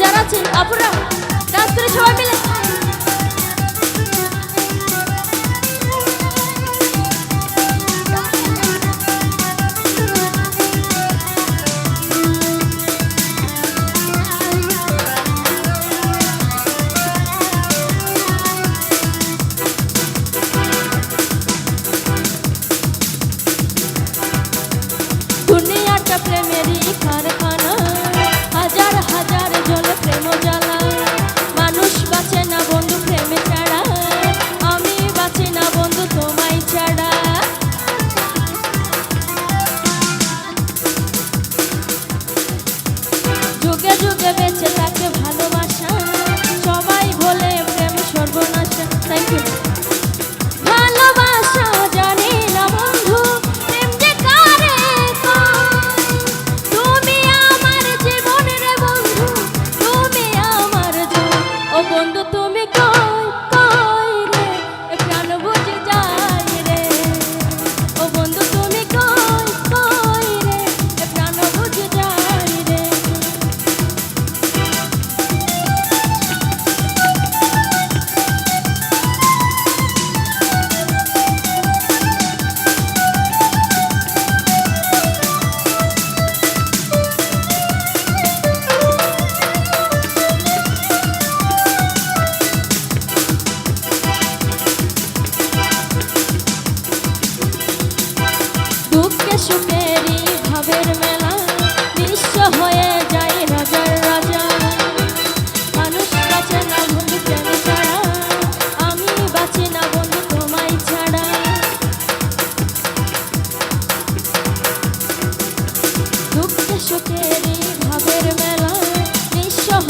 যারা আছেন আপনারা কাজ করে সবাই মিলে দুঃখে সুখেরই ভাবের মেলা নিঃস্ব হয়ে যায় রাজার রাজা। মানুষ বাঁচে না বন্ধু সুখেরই ভাবের মেলা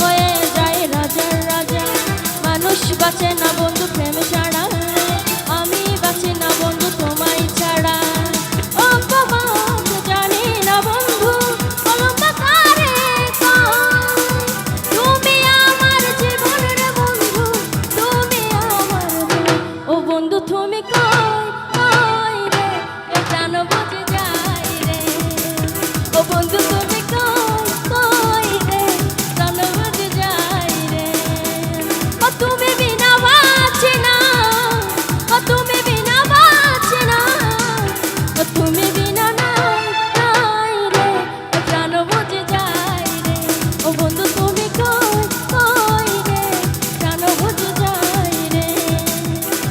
হয়ে যায় রাজার রাজা। মানুষ বাঁচে না বন্ধু Michael.